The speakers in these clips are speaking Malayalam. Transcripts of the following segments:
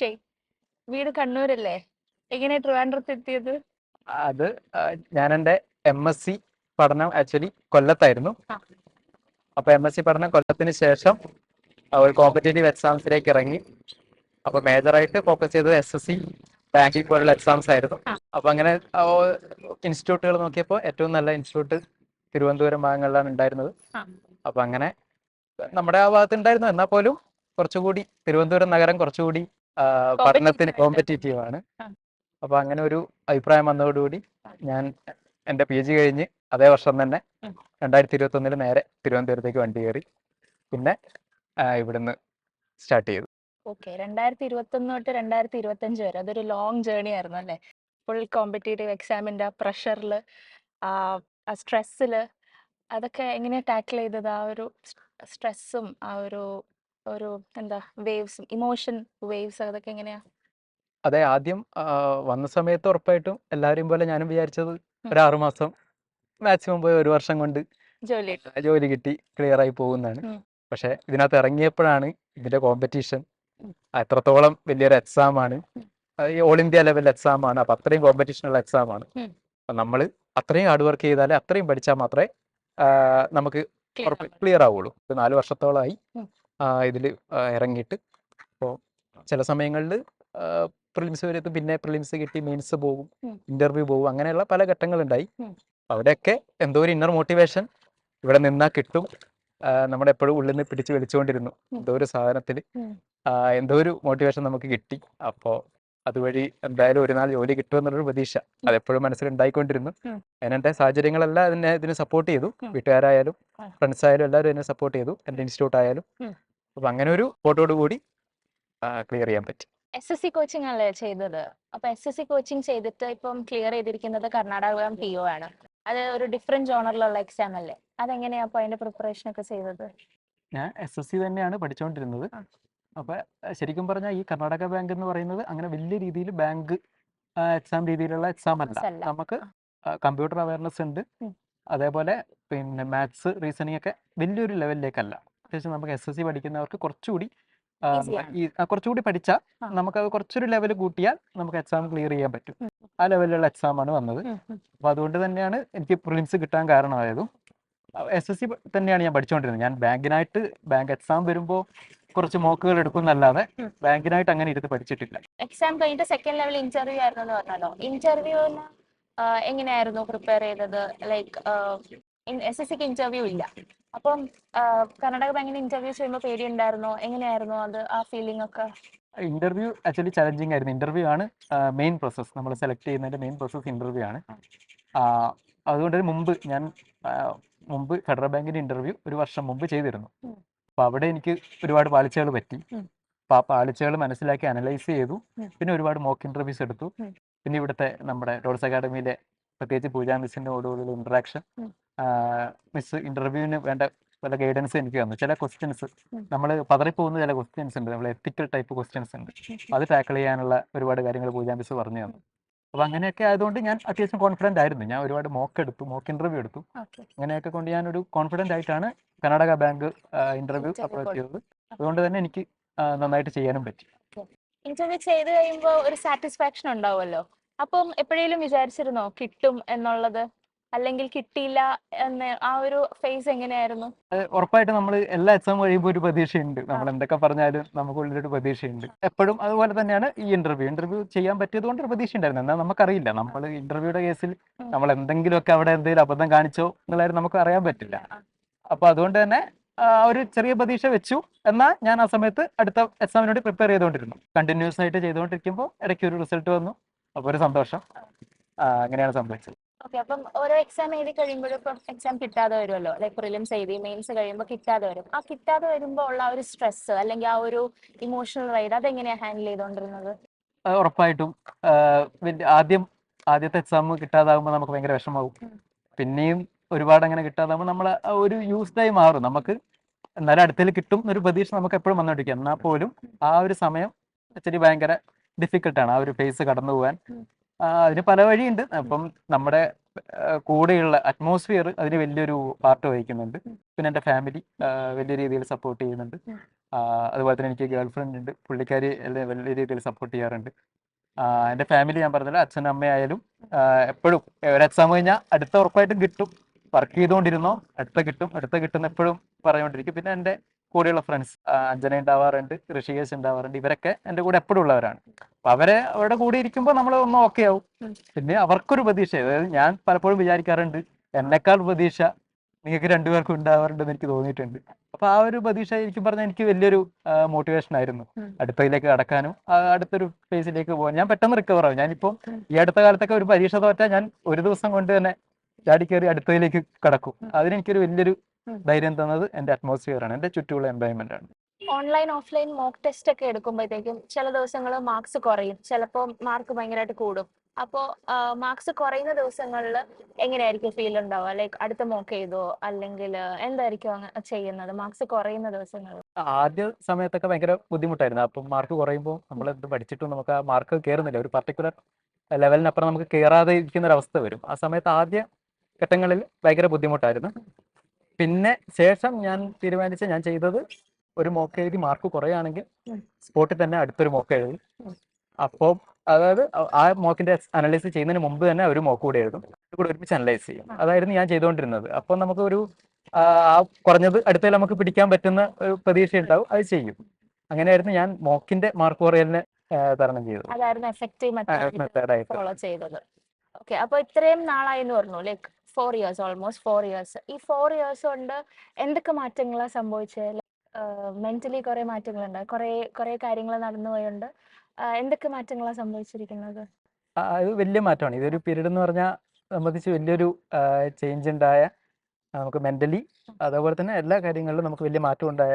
അക്ഷയ് വീട് കണ്ണൂരല്ലേ? എങ്ങനെ ട്രിവാൻഡ്രത്ത് എത്തിയത്? അത് ഞാൻ എന്റെ എം എസ് സി പഠനം ആക്ച്വലി കൊല്ലത്തായിരുന്നു. അപ്പൊ എം എസ് സി പഠനം കൊല്ലത്തിന് ശേഷം ഒരു കോമ്പറ്റേറ്റീവ് എക്സാംസിലേക്ക് ഇറങ്ങി. അപ്പൊ മേജറായിട്ട് ഫോക്കസ് ചെയ്തത് എസ് എസ് സി ബാങ്കിങ് പോലുള്ള എക്സാംസ് ആയിരുന്നു. അപ്പൊ അങ്ങനെ ഇൻസ്റ്റിറ്റ്യൂട്ടുകൾ നോക്കിയപ്പോൾ ഏറ്റവും നല്ല ഇൻസ്റ്റിറ്റ്യൂട്ട് തിരുവനന്തപുരം ഭാഗങ്ങളിലാണ് ഉണ്ടായിരുന്നത്. അപ്പൊ അങ്ങനെ നമ്മുടെ ആ ഭാഗത്ത് ഉണ്ടായിരുന്നു എന്നാൽ പോലും കുറച്ചുകൂടി തിരുവനന്തപുരം നഗരം കുറച്ചുകൂടി പഠനത്തിന്. കോമ്പറ്റേറ്റീവ് ആണ്. അപ്പൊ അങ്ങനെ ഒരു അഭിപ്രായം വന്നതോടുകൂടി ഞാൻ എന്റെ പി ജി കഴിഞ്ഞ് അതേ വർഷം തന്നെ. രണ്ടായിരത്തി ഇരുപത്തി ഒന്നിൽ നേരെ തിരുവനന്തപുരത്തേക്ക് വണ്ടി കയറി. പിന്നെ ഇവിടുന്ന് സ്റ്റാർട്ട് ചെയ്തു. ഓക്കെ രണ്ടായിരത്തി ഇരുപത്തി ഒന്ന് തൊട്ട് രണ്ടായിരത്തി ഇരുപത്തി അഞ്ച് വരെ. അതൊരു ലോങ് ജേർണി ആയിരുന്നു അല്ലേ? ഫുൾ കോമ്പറ്റേറ്റീവ് എക്സാമിന്റെ ആ പ്രഷറിൽ ആ സ്ട്രെസ്സിൽ അതൊക്കെ എങ്ങനെയാ ടാക്കിൾ ചെയ്തത്? ആ ഒരു സ്ട്രെസ്സും ആ ഒരു ഒരു എന്താ വേവ്സ് ഇമോഷൻ വേവ്സ് അതൊക്കെ എങ്ങനെയാ? അതെ ആദ്യം വന്ന സമയത്ത് ഉറപ്പായിട്ടും എല്ലാവരെയും പോലെ ഞാനും വിചാരിച്ചത് ഒരു ആറുമാസം മാക്സിമം പോയി ഒരു വർഷം കൊണ്ട് ജോലി കിട്ടും. ജോലി കിട്ടി ക്ലിയർ ആയി പോകുന്നതാണ്. പക്ഷെ ഇതിനകത്ത് ഇറങ്ങിയപ്പോഴാണ് ഇതിന്റെ കോമ്പറ്റീഷൻ എത്രത്തോളം വലിയൊരു എക്സാം ആണ്. ഓൾ ഇന്ത്യ ലെവൽ എക്സാം ആണ്. അപ്പൊ അത്രയും കോമ്പറ്റീഷൻ ഉള്ള എക്സാം ആണ്. അപ്പൊ നമ്മൾ അത്രയും ഹാർഡ് വർക്ക് ചെയ്താലേ അത്രയും പഠിച്ചാൽ മാത്രമേ നമുക്ക് ക്ലിയർ ആവുള്ളൂ. നാല് വർഷത്തോളമായി. ഇതിൽ ഇറങ്ങിയിട്ട്. അപ്പോൾ ചില സമയങ്ങളിൽ പ്രിലിംസ് വരെ എത്തും. പിന്നെ പ്രിലിംസ് കിട്ടി മെയിൻസ് പോകും ഇന്റർവ്യൂ ഇന്റർവ്യൂ പോകും അങ്ങനെയുള്ള പല ഘട്ടങ്ങളുണ്ടായി. അവിടെയൊക്കെ എന്തോ ഒരു ഇന്നർ മോട്ടിവേഷൻ ഇവിടെ നിന്നാൽ കിട്ടും. നമ്മുടെ എപ്പോഴും ഉള്ളിൽ നിന്ന് പിടിച്ച് വലിച്ചുകൊണ്ടിരുന്നു. എന്തോ ഒരു സാധനത്തിൽ എന്തോ ഒരു മോട്ടിവേഷൻ നമുക്ക് കിട്ടി. അപ്പോൾ അതുവഴി എന്തായാലും ഒരു നാൾ ജോലി കിട്ടുമെന്നുള്ളൊരു പ്രതീക്ഷ. അതെപ്പോഴും മനസ്സിലുണ്ടായിക്കൊണ്ടിരുന്നു. ഉണ്ടായിക്കൊണ്ടിരുന്നു അതിനെന്റെ സാഹചര്യങ്ങളെല്ലാം അതിനെ ഇതിന് സപ്പോർട്ട് ചെയ്തു. വീട്ടുകാരായാലും ആ. ഫ്രണ്ട്സ് ആയാലും എല്ലാവരും എന്നെ സപ്പോർട്ട് ചെയ്തു. എന്റെ ഇൻസ്റ്റിറ്റ്യൂട്ട് ആയാലും. അപ്പം അങ്ങനെ ഒരു ഫോട്ടോയോട് കൂടി ക്ലിയർ ചെയ്യാൻ പറ്റി. എസ് എസ് സി കോച്ചിങ് അല്ലേ ചെയ്തത്? അപ്പൊ എസ് എസ് സി കോച്ചിങ് ചെയ്തിട്ട് ഇപ്പം ക്ലിയർ ചെയ്തിരിക്കുന്നത് കർണാടക പി ഒ ആണ്. അത് ഒരു ഡിഫറെന്റ് ജോണറിലുള്ള എക്സാം അല്ലേ? അതെങ്ങനെയാ അപ്പൊ അതിന്റെ പ്രിപ്പറേഷൻ ഒക്കെ ചെയ്തത്? ഞാൻ എസ് എസ് സി തന്നെയാണ് പഠിച്ചുകൊണ്ടിരുന്നത് അപ്പൊ അപ്പോൾ ശരിക്കും പറഞ്ഞാൽ ഈ കർണാടക ബാങ്ക് എന്ന് പറയുന്നത് അങ്ങനെ വലിയ രീതിയിൽ ബാങ്ക് എക്സാം രീതിയിലുള്ള എക്സാം അല്ല. നമുക്ക് കമ്പ്യൂട്ടർ അവയർനെസ് ഉണ്ട്. അതേപോലെ പിന്നെ മാത്സ് റീസണിങ് ഒക്കെ വലിയൊരു ലെവലിലേക്കല്ല അത്യാവശ്യം നമുക്ക് എസ് എസ് സി പഠിക്കുന്നവർക്ക് കുറച്ചുകൂടി കുറച്ചുകൂടി പഠിച്ചാൽ നമുക്ക് നമുക്കത് കുറച്ചൊരു ലെവൽ കൂട്ടിയാൽ നമുക്ക് എക്സാം ക്ലിയർ ചെയ്യാൻ പറ്റും. ആ ലെവലിലുള്ള എക്സാം ആണ് വന്നത്. അപ്പോൾ അതുകൊണ്ട് തന്നെയാണ് എനിക്ക് പ്രിലിംസ് കിട്ടാൻ കാരണമായതും. എസ് എസ് സി തന്നെയാണ് ഞാൻ പഠിച്ചുകൊണ്ടിരുന്നത് ഞാൻ ബാങ്കിനായിട്ട് ബാങ്ക് എക്സാം വരുമ്പോൾ കുറച്ച് മോക്കുകൾ എടുക്കുന്നല്ലാതെ എന്നല്ലാതെ ബാങ്കിനായിട്ട് അങ്ങനെ ഇരുന്ന് പഠിച്ചിട്ടില്ല. എക്സാം കഴിഞ്ഞിട്ട് സെക്കൻഡ് ലെവൽ ഇന്റർവ്യൂ ആയിരുന്നു എന്ന് പറഞ്ഞല്ലോ ഇന്റർവ്യൂവിന് എങ്ങനെയായിരുന്നു പ്രിപ്പയർ ചെയ്തത്? ലൈക്ക് എസ് എസ് സിക്ക് ഇന്റർവ്യൂ ഇല്ല. അപ്പം കർണാടക ബാങ്കിന് ഇന്റർവ്യൂ ചെയ്യുമ്പോൾ പേടി ഉണ്ടായിരുന്നോ എങ്ങനെയായിരുന്നു അത് ആ ഫീലിംഗ് ഒക്കെ? ഇന്റർവ്യൂ ആക്ച്വലി ചലഞ്ചിങ് ആയിരുന്നു. ഇന്റർവ്യൂ ആണ് മെയിൻ പ്രോസസ് നമ്മൾ സെലക്ട് ചെയ്യുന്നതിന്റെ മെയിൻ പ്രോസസ് ഇന്റർവ്യൂ ആണ്. അതുകൊണ്ട് മുമ്പ് ഞാൻ മുമ്പ് ഫെഡറൽ ബാങ്കിന്റെ ഇന്റർവ്യൂ ഒരു വർഷം മുമ്പ് ചെയ്തിരുന്നു. അപ്പൊ അവിടെ എനിക്ക് ഒരുപാട് പാളിച്ചകൾ പറ്റി. അപ്പൊ ആ പാളിച്ചകൾ മനസ്സിലാക്കി അനലൈസ് ചെയ്തു. പിന്നെ ഒരുപാട് മോക്ക് ഇന്റർവ്യൂസ് എടുത്തു. പിന്നെ ഇവിടുത്തെ നമ്മുടെ റോഡ്സ് അക്കാഡമിയിലെ പ്രത്യേകിച്ച് പൂജാ മിസ്സിന്റെ ഓടുകൂടിയുള്ള ഇന്ററാക്ഷൻ. മിസ് ഇന്റർവ്യൂവിന് വേണ്ട പല ഗൈഡൻസ് എനിക്ക് തന്നു. ചില ക്വസ്റ്റ്യൻസ്. നമ്മൾ പതറിപ്പോകുന്ന ചില ക്വസ്റ്റ്യൻസ് ഉണ്ട്. നമ്മൾ എത്തിക്കൽ ടൈപ്പ് ക്വസ്റ്റ്യൻസ് ഉണ്ട്. അത് ടാക്കിൾ ചെയ്യാനുള്ള ഒരുപാട് കാര്യങ്ങൾ പൂജാ മിസ് പറഞ്ഞു തന്നു. അപ്പൊ അങ്ങനെയൊക്കെ ആയതുകൊണ്ട് ഞാൻ അത്യാവശ്യം കോൺഫിഡന്റ് ആയിരുന്നു. ഞാൻ ഒരുപാട് മോക്ക് എടുത്തു മോക്ക് ഇന്റർവ്യൂ എടുത്തു. അങ്ങനെയൊക്കെ കൊണ്ട് ഞാൻ ഒരു കോൺഫിഡന്റ് ആയിട്ടാണ് കർണാടക ബാങ്ക് ഇന്റർവ്യൂ അപ്രോച്ച് ചെയ്തത്. അതുകൊണ്ട് തന്നെ എനിക്ക് നന്നായിട്ട് ചെയ്യാനും പറ്റി. ഇന്റർവ്യൂ ചെയ്ത് കഴിയുമ്പോൾ ഒരു സാറ്റിസ്ഫാക്ഷൻ ഉണ്ടാവുമല്ലോ. അപ്പം എപ്പോഴേലും വിചാരിച്ചിരുന്നോ കിട്ടും എന്നുള്ളത്? അല്ലെങ്കിൽ കിട്ടിയില്ല എന്ന ആ ഒരു ഫേസ് എങ്ങനെയായിരുന്നു? ഉറപ്പായിട്ട് നമ്മൾ എല്ലാ എക്സാം കഴിയുമ്പോൾ ഒരു പ്രതീക്ഷയുണ്ട്. നമ്മൾ എന്തൊക്കെ പറഞ്ഞാലും നമുക്കുള്ളിലൊരു പ്രതീക്ഷയുണ്ട്. എപ്പോഴും അതുപോലെ തന്നെയാണ് ഈ ഇന്റർവ്യൂ ഇന്റർവ്യൂ ചെയ്യാൻ പറ്റിയത് കൊണ്ട് ഒരു പ്രതീക്ഷ ഉണ്ടായിരുന്നു. എന്നാൽ നമുക്കറിയില്ല. നമ്മൾ ഇന്റർവ്യൂയുടെ കേസിൽ. നമ്മൾ എന്തെങ്കിലുമൊക്കെ അവിടെ എന്തെങ്കിലും അബദ്ധം കാണിച്ചോ എന്നുള്ളത് നമുക്ക് അറിയാൻ പറ്റില്ല. അപ്പൊ അതുകൊണ്ട് തന്നെ ഒരു ചെറിയ പ്രതീക്ഷ വെച്ചു. എന്നാൽ ഞാൻ ആ സമയത്ത് അടുത്ത എക്സാമിന് വേണ്ടി പ്രിപ്പയർ ചെയ്തുകൊണ്ടിരുന്നു. കണ്ടിന്യൂസ് ആയിട്ട് ചെയ്തുകൊണ്ടിരിക്കുമ്പോൾ ഇടയ്ക്ക് ഒരു റിസൾട്ട് വന്നു. അപ്പോൾ ഒരു സന്തോഷം. അങ്ങനെയാണ് സംഭവിച്ചത്. ഓക്കെ അപ്പം ഓരോ എക്സാം എഴുതി കഴിയുമ്പോഴും ഇപ്പം എക്സാം കിട്ടാതെ വരുമല്ലോ? ലൈക് പ്രിലിംസ് എഴുതി മെയിൻസ് കഴിയുമ്പോൾ കിട്ടാതെ വരും. ആ കിട്ടാതെ വരുമ്പോൾ ഉള്ള ആ ഒരു സ്ട്രെസ് അല്ലെങ്കിൽ ആ ഒരു ഇമോഷണൽ റൈഡ് അതെങ്ങനെയാണ് ഹാൻഡിൽ ചെയ്തുകൊണ്ടിരുന്നത് ഉറപ്പായിട്ടും ആദ്യം ആദ്യത്തെ എക്സാം കിട്ടാതാകുമ്പോൾ നമുക്ക് ഭയങ്കര വിഷമാവും. പിന്നെയും ഒരുപാട് അങ്ങനെ കിട്ടാതാകുമ്പോൾ നമ്മൾ ഒരു യൂസ്ഡായി മാറും. നമുക്ക് എന്നാലും അടുത്തേൽ കിട്ടും ഒരു പ്രതീക്ഷ നമുക്ക് എപ്പോഴും വന്നുകൊണ്ടിരിക്കും. എന്നാൽ പോലും ആ ഒരു സമയം ഇച്ചിരി ഭയങ്കര ഡിഫിക്കൽട്ടാണ് ആ ഒരു ഫേസ് കടന്നു പോകാൻ അതിന് പല വഴിയുണ്ട്. അപ്പം നമ്മുടെ കൂടെയുള്ള അറ്റ്മോസ്ഫിയർ അതിന് വലിയൊരു പാർട്ട് വഹിക്കുന്നുണ്ട്. പിന്നെ എന്റെ ഫാമിലി വലിയ രീതിയിൽ സപ്പോർട്ട് ചെയ്യുന്നുണ്ട്. അതുപോലെ തന്നെ എനിക്ക് ഗേൾ ഫ്രണ്ട് ഉണ്ട്. പുള്ളിക്കാരി എല്ലാം വലിയ രീതിയിൽ സപ്പോർട്ട് ചെയ്യാറുണ്ട്. എന്റെ ഫാമിലി ഞാൻ പറഞ്ഞല്ലോ അച്ഛനും അമ്മയായാലും എപ്പോഴും ഒരു എക്സാം കഴിഞ്ഞാൽ അടുത്ത ഉറപ്പായിട്ടും കിട്ടും. വർക്ക് ചെയ്തുകൊണ്ടിരുന്നോ അടുത്ത കിട്ടും അടുത്ത കിട്ടും എപ്പോഴും പറഞ്ഞുകൊണ്ടിരിക്കും. പിന്നെ എന്റെ കൂടെയുള്ള ഫ്രണ്ട്സ് അഞ്ജന ഉണ്ടാവാറുണ്ട് ഋഷികേശ് ഉണ്ടാവാറുണ്ട് ഇവരൊക്കെ എന്റെ കൂടെ എപ്പോഴും ഉള്ളവരാണ്. അപ്പൊ അവരെ അവരുടെ കൂടെ ഇരിക്കുമ്പോൾ നമ്മൾ ഒന്ന് ഓക്കെ ആവും. പിന്നെ അവർക്കൊരു പ്രതീക്ഷ അതായത് ഞാൻ പലപ്പോഴും വിചാരിക്കാറുണ്ട് എന്നെക്കാൾ പ്രതീക്ഷ നിങ്ങൾക്ക് രണ്ടുപേർക്കും ഉണ്ടാവാറുണ്ടെന്ന് എനിക്ക് തോന്നിയിട്ടുണ്ട്. അപ്പൊ ആ ഒരു പ്രതീക്ഷ എനിക്ക് പറഞ്ഞാൽ എനിക്ക് വലിയൊരു മോട്ടിവേഷൻ ആയിരുന്നു. അടുത്തതിലേക്ക് കടക്കാനും അടുത്തൊരു ഫേസിലേക്ക് പോകാൻ ഞാൻ പെട്ടെന്ന് റിക്കവർ ആവും. ഞാനിപ്പോ. ഈ അടുത്ത കാലത്തൊക്കെ ഒരു പരീക്ഷ തോറ്റാൽ ഞാൻ ഒരു ദിവസം കൊണ്ട് തന്നെ ചാടി കയറി അടുത്തതിലേക്ക് കടക്കും. അതിനെനിക്കൊരു വലിയൊരു. ധൈര്യം തന്നത് എന്റെ അറ്റ്മോസ്ഫിയർ ആണ് എന്റെ ചുറ്റുമുള്ള എൻവയൺമെന്റ് ആണ്. ഓൺലൈൻ ഓഫ്ലൈൻ മോക്ക് ടെസ്റ്റ് ഒക്കെ എടുക്കുമ്പോഴത്തേക്കും ചില ദിവസങ്ങൾ മാർക്സ് കുറയും ചിലപ്പോൾ മാർക്ക് ഭയങ്കരമായിട്ട് കൂടും. അപ്പോ മാർക്സ് കുറയുന്ന ദിവസങ്ങളിൽ എങ്ങനെയായിരിക്കും ഫീൽ ഉണ്ടാവുക? ലൈക്ക് അടുത്ത മോക്ക് ചെയ്തോ? അല്ലെങ്കിൽ എന്തായിരിക്കും ചെയ്യുന്നത്? മാർക്സ് കുറയുന്ന ദിവസങ്ങളിൽ ആദ്യ സമയത്തൊക്കെ ഭയങ്കര ബുദ്ധിമുട്ടായിരുന്നു. അപ്പം മാർക്ക് കുറയുമ്പോൾ നമ്മൾ എന്ത് പഠിച്ചിട്ടും നമുക്ക് ആ മാർക്ക് കയറുന്നില്ല. ഒരു പർട്ടിക്കുലർ ലെവലിനപ്പുറം നമുക്ക് കയറാതെ ഇരിക്കുന്ന ഒരു അവസ്ഥ വരും. ആ സമയത്ത് ആദ്യ ഘട്ടങ്ങളിൽ ഭയങ്കര ബുദ്ധിമുട്ടായിരുന്നു. പിന്നെ ശേഷം ഞാൻ തീരുമാനിച്ച ഞാൻ ചെയ്തത് ഒരു മോക്ക് എഴുതി മാർക്ക് കുറയാണെങ്കിൽ. സ്പോട്ടിൽ തന്നെ അടുത്തൊരു മോക്ക് എഴുതി. അപ്പോ അപ്പോൾ അതായത് ആ- മോക്കിന്റെ അനലൈസ് ചെയ്യുന്നതിന് മുമ്പ് തന്നെ ഒരു മോക്ക് കൂടെ എഴുതും. കൂടെ ഒരുമിച്ച് അനലൈസ് ചെയ്യും. അതായിരുന്നു ഞാൻ ചെയ്തുകൊണ്ടിരുന്നത് അപ്പോൾ നമുക്ക് ഒരു ആ കുറഞ്ഞത് അടുത്തതിൽ നമുക്ക് പിടിക്കാൻ പറ്റുന്ന ഒരു പ്രതീക്ഷ ഉണ്ടാവും. അത് ചെയ്യും. അങ്ങനെയായിരുന്നു ഞാൻ മോക്കിന്റെ മാർക്ക് കുറയലിനെ തരണം ചെയ്തത്. അതായിരുന്നു എഫക്റ്റീവ് മെത്തേഡായിട്ട് ഫോളോ ചെയ്തത്. ഓക്കെ അപ്പോൾ ഇത്രയും നാളായി എന്ന് പറഞ്ഞു like four years almost four years ഈ ഫോർ ഇയേഴ്സ് കൊണ്ട് എന്തൊക്കെ മാറ്റങ്ങളാണ് സംഭവിച്ചത് മെന്റലി കുറെ മാറ്റങ്ങളുണ്ട്. കുറെ കുറെ കാര്യങ്ങൾ നടന്നുപോയുണ്ട് എന്തൊക്കെ മാറ്റങ്ങളാണ് സംഭവിച്ചിരിക്കുന്നത്? അത് വലിയ മാറ്റമാണ്. ഇതൊരു പീരീഡ് എന്ന് പറഞ്ഞാൽ സംബന്ധിച്ച് വലിയൊരു ചേഞ്ച് ഉണ്ടായ നമുക്ക് മെന്റലി അതേപോലെ തന്നെ എല്ലാ കാര്യങ്ങളിലും നമുക്ക് വലിയ മാറ്റം ഉണ്ടായ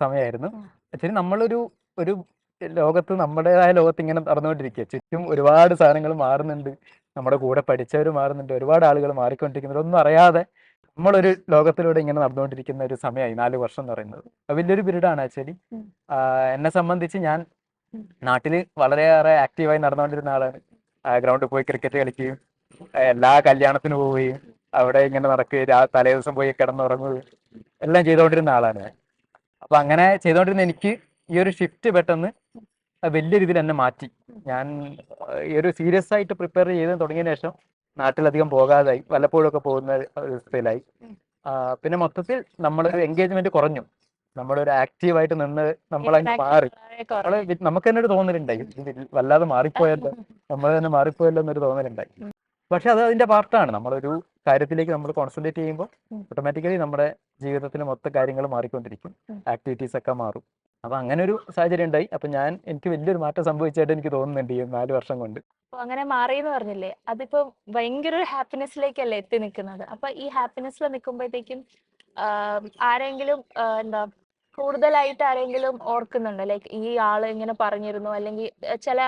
സമയമായിരുന്നു. ആക്ച്വലി നമ്മളൊരു ഒരു ലോകത്ത് നമ്മുടേതായ ലോകത്ത് ഇങ്ങനെ നടന്നുകൊണ്ടിരിക്കുക ചുറ്റും ഒരുപാട് സാധനങ്ങൾ മാറുന്നുണ്ട്. നമ്മുടെ കൂടെ പഠിച്ചവർ മാറുന്നുണ്ട്. ഒരുപാട് ആളുകൾ മാറിക്കൊണ്ടിരിക്കുന്നുണ്ട് ഒന്നും അറിയാതെ നമ്മളൊരു ലോകത്തിലൂടെ ഇങ്ങനെ നടന്നുകൊണ്ടിരിക്കുന്ന ഒരു സമയമായി നാല് വർഷം എന്ന് പറയുന്നത്. വലിയൊരു പീരീഡാണ് ആക്ച്വലി. എന്നെ സംബന്ധിച്ച് ഞാൻ നാട്ടിൽ വളരെയേറെ ആക്റ്റീവായി നടന്നുകൊണ്ടിരുന്ന ആളാണ്. ഗ്രൗണ്ടിൽ പോയി ക്രിക്കറ്റ് കളിക്കുകയും എല്ലാ കല്യാണത്തിന് പോവുകയും അവിടെ ഇങ്ങനെ നടക്കുകയും തലേ ദിവസം പോയി കിടന്നുറങ്ങുകയും എല്ലാം ചെയ്തുകൊണ്ടിരുന്ന ആളാണ് അപ്പൊ അങ്ങനെ ചെയ്തുകൊണ്ടിരുന്ന എനിക്ക് ഈ ഒരു ഷിഫ്റ്റ് പെട്ടെന്ന് വലിയ രീതിയിൽ എന്നെ മാറ്റി. ഞാൻ ഈ ഒരു സീരിയസ് ആയിട്ട് പ്രിപ്പയർ ചെയ്ത് തുടങ്ങിയതിന് ശേഷം നാട്ടിലധികം പോകാതായി. വല്ലപ്പോഴും ഒക്കെ പോകുന്ന അവസ്ഥയിലായി പിന്നെ മൊത്തത്തിൽ നമ്മൾ എൻഗേജ്മെന്റ് കുറഞ്ഞു. നമ്മളൊരു ആക്റ്റീവായിട്ട് നിന്ന് നമ്മളങ്ങ് മാറി. നമ്മൾ നമുക്ക് തന്നെ ഒരു തോന്നലുണ്ടായി വല്ലാതെ മാറിപ്പോയല്ലോ. നമ്മൾ തന്നെ മാറിപ്പോയല്ലോ എന്നൊരു തോന്നലുണ്ടായി. പക്ഷെ അത് അതിന്റെ പാർട്ടാണ്. നമ്മളൊരു കാര്യത്തിലേക്ക് നമ്മൾ കോൺസെൻട്രേറ്റ് ചെയ്യുമ്പോൾ ഓട്ടോമാറ്റിക്കലി നമ്മുടെ ജീവിതത്തിൽ മൊത്തം കാര്യങ്ങൾ മാറിക്കൊണ്ടിരിക്കും. ആക്ടിവിറ്റീസ് ഒക്കെ മാറും. അപ്പൊ അങ്ങനെ ഒരു സാഹചര്യം ഉണ്ടായി അപ്പൊ ഞാൻ എനിക്ക് വലിയൊരു മാറ്റം സംഭവിച്ചായിട്ട് എനിക്ക് തോന്നുന്നുണ്ട് ഈ നാല് വർഷം കൊണ്ട്. അങ്ങനെ മാറി എന്ന് പറഞ്ഞില്ലേ? അതിപ്പോ ഭയങ്കര ഒരു ഹാപ്പിനെസ്സിലേക്കല്ലേ എത്തി നിൽക്കുന്നത് അപ്പൊ ഈ ഹാപ്പിനെസ്സിൽ നിൽക്കുമ്പോഴത്തേക്കും ആരെങ്കിലും എന്താ കൂടുതലായിട്ട് ആരെങ്കിലും ഓർക്കുന്നുണ്ടോ? ലൈക്ക് ഈ ആൾ ഇങ്ങനെ പറഞ്ഞിരുന്നു. അല്ലെങ്കിൽ ചില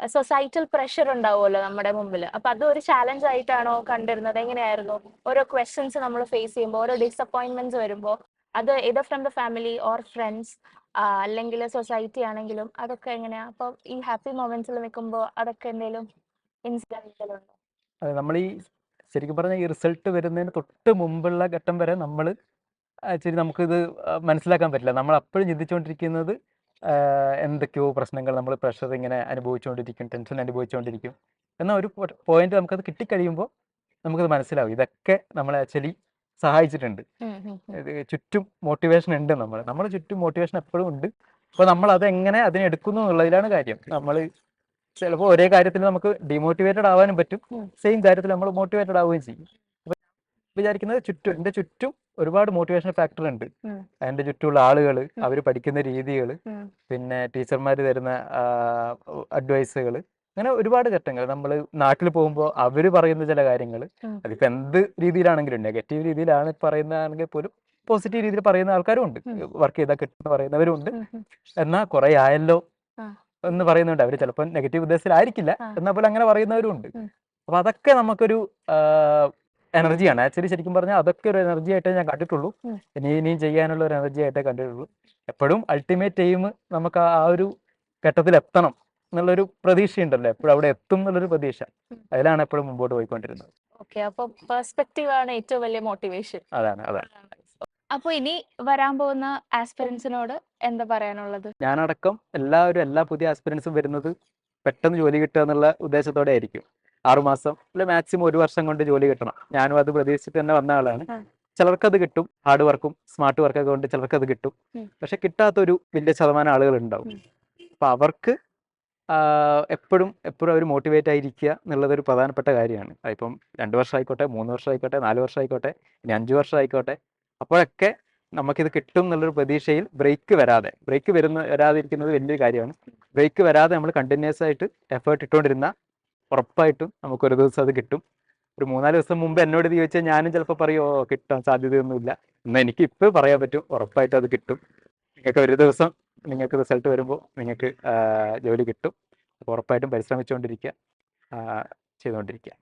സൊസൈറ്റൽ പ്രഷർ ഉണ്ടാവുമല്ലോ നമ്മുടെ മുമ്പിൽ അപ്പൊ അത് ഒരു ചാലഞ്ച് ആയിട്ടാണോ കണ്ടിരുന്നത്? എങ്ങനെയായിരുന്നു? ഓരോ ക്വസ്റ്റ്യൻസ് നമ്മൾ ഫേസ് ചെയ്യുമ്പോൾ ഓരോ ഡിസപ്പോയിന്റ്മെന്റ്സ് വരുമ്പോൾ അത് ഇത് from the family or friends അല്ലെങ്കിൽ സൊസൈറ്റി ആണെങ്കിലും അതൊക്കെ എങ്ങനെയാ? അപ്പൊ ഈ ഹാപ്പി മൊമെന്റ്സിൽ നിൽക്കുമ്പോൾ അതൊക്കെ എന്തെങ്കിലും ഇൻസിഡന്റ് ഉണ്ടോ? അത് നമ്മൾ ഈ ശരിക്കും പറഞ്ഞാൽ ഈ റിസൾട്ട് വരുന്നതിന് തൊട്ട് മുമ്പുള്ള ഘട്ടം വരെ നമ്മൾ ശരി നമുക്കിത് മനസ്സിലാക്കാൻ പറ്റില്ല. നമ്മൾ അപ്പോഴും ചിന്തിച്ചുകൊണ്ടിരിക്കുന്നത് എന്തൊക്കെയോ പ്രശ്നങ്ങൾ നമ്മൾ പ്രഷർ ഇങ്ങനെ അനുഭവിച്ചുകൊണ്ടിരിക്കും ടെൻഷൻ അനുഭവിച്ചുകൊണ്ടിരിക്കും എന്നാൽ ഒരു പോയിന്റ് നമുക്കത് കിട്ടിക്കഴിയുമ്പോൾ നമുക്കത് മനസ്സിലാവും. ഇതൊക്കെ നമ്മൾ ആക്ച്വലി സഹായിച്ചിട്ടുണ്ട്. ചുറ്റും മോട്ടിവേഷൻ ഉണ്ട് നമ്മൾ നമ്മൾ ചുറ്റും മോട്ടിവേഷൻ എപ്പോഴും ഉണ്ട്. അപ്പൊ നമ്മൾ അത് എങ്ങനെ അതിനെ എടുക്കുന്നു എന്നുള്ളതിലാണ് കാര്യം. നമ്മൾ ചിലപ്പോൾ ഒരേ കാര്യത്തിൽ നമുക്ക് ഡിമോട്ടിവേറ്റഡ് ആവാനും പറ്റും. സെയിം കാര്യത്തിൽ നമ്മൾ മോട്ടിവേറ്റഡ് ആവുകയും ചെയ്യും. വിചാരിക്കുന്നത് ചുറ്റും എന്റെ ചുറ്റും ഒരുപാട് മോട്ടിവേഷൻ ഫാക്ടർ ഉണ്ട്. എന്റെ എന്റെ ചുറ്റുമുള്ള ആളുകൾ അവർ പഠിക്കുന്ന രീതികൾ പിന്നെ ടീച്ചർമാർ തരുന്ന അഡ്വൈസുകൾ അങ്ങനെ ഒരുപാട് ഘട്ടങ്ങൾ. നമ്മൾ നാട്ടിൽ പോകുമ്പോൾ അവർ പറയുന്ന ചില കാര്യങ്ങൾ. അതിപ്പോൾ എന്ത് രീതിയിലാണെങ്കിലും നെഗറ്റീവ് രീതിയിലാണ് പറയുന്നതാണെങ്കിൽ പോലും പോസിറ്റീവ് രീതിയിൽ പറയുന്ന ആൾക്കാരും ഉണ്ട്. വർക്ക് ചെയ്താൽ കിട്ടുന്ന പറയുന്നവരും ഉണ്ട്. എന്നാൽ കുറെ ആയല്ലോ എന്ന് പറയുന്നുണ്ട്. അവർ ചിലപ്പോൾ നെഗറ്റീവ് ഉദ്ദേശത്തിലായിരിക്കില്ല. എന്നാൽ പോലും അങ്ങനെ പറയുന്നവരും ഉണ്ട് അപ്പോൾ അപ്പൊ അതൊക്കെ നമുക്കൊരു എനർജിയാണ് ആക്ച്വലി ശരിക്കും പറഞ്ഞാൽ അതൊക്കെ ഒരു എനർജി ആയിട്ടേ ഞാൻ കണ്ടിട്ടുള്ളൂ. ഇനി ഇനിയും ചെയ്യാനുള്ള ഒരു എനർജി ആയിട്ടേ കണ്ടിട്ടുള്ളൂ. എപ്പോഴും അൾട്ടിമേറ്റ് എയിം നമുക്ക് ആ ഒരു ഘട്ടത്തിൽ എത്തണം. എന്നുള്ളൊരു പ്രതീക്ഷയുണ്ടല്ലോ. എപ്പോഴും അവിടെ എത്തും എന്നുള്ളൊരു പ്രതീക്ഷ. അതിലാണ് എപ്പോഴും മുമ്പോട്ട് പോയിക്കൊണ്ടിരുന്നത്. ഓക്കെ അപ്പൊ പെർസ്പെക്റ്റീവ് ആണ് ഏറ്റവും വലിയ മോട്ടിവേഷൻ. അതാണ് അതാണ്. അപ്പൊ ഇനി വരാൻ പോകുന്ന ആസ്പിരൻസിനോട് എന്താ പറയാനുള്ളത്? ഞാനടക്കം എല്ലാവരും എല്ലാ പുതിയ ആസ്പിരൻസും വരുന്നത് പെട്ടെന്ന് ജോലി കിട്ടുക എന്നുള്ള ഉദ്ദേശത്തോടെ ആയിരിക്കും. ആറുമാസം അല്ലെ മാക്സിമം ഒരു വർഷം കൊണ്ട് ജോലി കിട്ടണം. ഞാനും അത് പ്രതീക്ഷിച്ചിട്ട് തന്നെ വന്ന ആളാണ്. ചിലർക്ക് അത് കിട്ടും. ഹാർഡ് വർക്കും സ്മാർട്ട് വർക്കൊക്കെ കൊണ്ട് ചിലർക്ക് അത് കിട്ടും. പക്ഷെ കിട്ടാത്ത ഒരു വലിയ ശതമാനം ആളുകൾ ഉണ്ടാവും. അപ്പൊ അവർക്ക് എപ്പോഴും എപ്പോഴും അവർ മോട്ടിവേറ്റ് ആയിരിക്കുക എന്നുള്ളത് ഒരു പ്രധാനപ്പെട്ട കാര്യമാണ്. അതിപ്പം രണ്ട് വർഷമായിക്കോട്ടെ മൂന്ന് വർഷമായിക്കോട്ടെ നാല് വർഷമായിക്കോട്ടെ ഇനി അഞ്ച് വർഷമായിക്കോട്ടെ അപ്പോഴൊക്കെ നമുക്കിത് കിട്ടും എന്നുള്ളൊരു പ്രതീക്ഷയിൽ ബ്രേക്ക് വരാതെ ബ്രേക്ക് വരുന്ന വരാതിരിക്കുന്നത് വലിയൊരു കാര്യമാണ്. ബ്രേക്ക് വരാതെ നമ്മൾ കണ്ടിന്യൂസ് ആയിട്ട് എഫേർട്ട് ഇട്ടുകൊണ്ടിരുന്ന ഉറപ്പായിട്ടും നമുക്കൊരു ദിവസം അത് കിട്ടും. ഒരു മൂന്നാൽ ദിവസം മുമ്പ് എന്നോട് ഇത് ചോദിച്ചാൽ ഞാനും ചിലപ്പോൾ പറയും ഓ കിട്ടാൻ സാധ്യതയൊന്നുമില്ല. എന്നാൽ എനിക്ക് ഇപ്പോൾ പറയാൻ പറ്റും ഉറപ്പായിട്ടും അത് കിട്ടും. നിങ്ങൾക്ക് ഒരു ദിവസം നിങ്ങൾക്ക് റിസൾട്ട് വരുമ്പോൾ നിങ്ങൾക്ക് ജോലി കിട്ടും. അപ്പോൾ ഉറപ്പായിട്ടും പരിശ്രമിച്ചുകൊണ്ടിരിക്കുക. ചെയ്തുകൊണ്ടിരിക്കുക.